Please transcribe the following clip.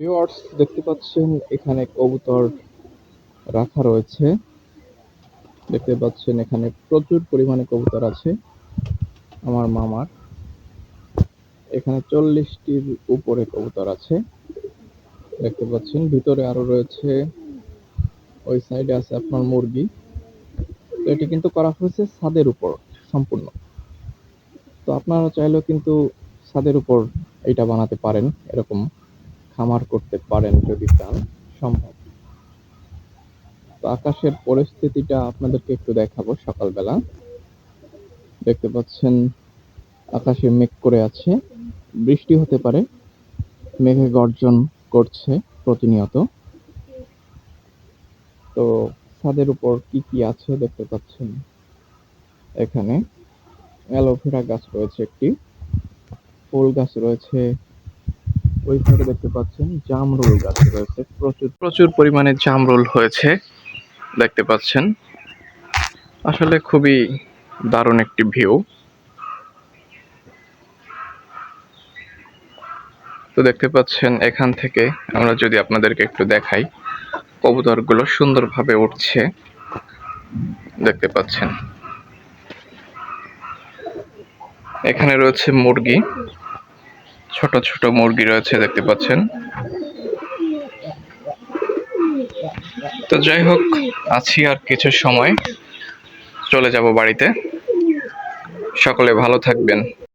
Viewers দেখতে পাচ্ছেন, এখানে কবুতর রাখা রয়েছে। দেখতে পাচ্ছেন, এখানে প্রচুর পরিমাণে কবুতর আছে আমার মামার। এখানে চল্লিশটির উপরে কবুতর আছে। দেখতে পাচ্ছেন, ভিতরে আরও রয়েছে, ওই সাইডে আছে আপনার মুরগি। তো এটি কিন্তু করা হয়েছে ছাদের উপর সম্পূর্ণ। তো আপনারা চাইলেও কিন্তু ছাদের উপর এটা বানাতে পারেন, এরকম খামার করতে পারেন যদি চান, সম্ভব। তো আকাশের পরিস্থিতিটা আপনাদেরকে একটু দেখাবো সকালবেলা। দেখতে পাচ্ছেন, আকাশে মেঘ করে আছে। বৃষ্টি হতে পারে, মেঘে গর্জন করছে প্রতিনিয়ত। তো ছাদের উপর কি কি আছে দেখতে পাচ্ছেন? এখানে অ্যালোভেরা গাছ রয়েছে একটি, ফুল গাছ রয়েছে ওই দেখতে পাচ্ছেন জামরুল গাছ রয়েছে। প্রচুর প্রচুর পরিমাণে জামরুল হয়েছে, দেখতে পাচ্ছেন। আসলে খুবই দারুণ একটি ভিউ। তো দেখতে পাচ্ছেন এখান থেকে আমরা যদি আপনাদেরকে একটু দেখাই, কবুতরগুলো সুন্দরভাবে উঠছে। দেখতে পাচ্ছেন। এখানে রয়েছে মুরগি। ছোট ছোট মুরগি রয়েছে, দেখতে পাচ্ছেন। তো যাই হোক, আছি আর কিছু সময়। চলে যাব বাড়িতে। সকলে ভালো থাকবেন।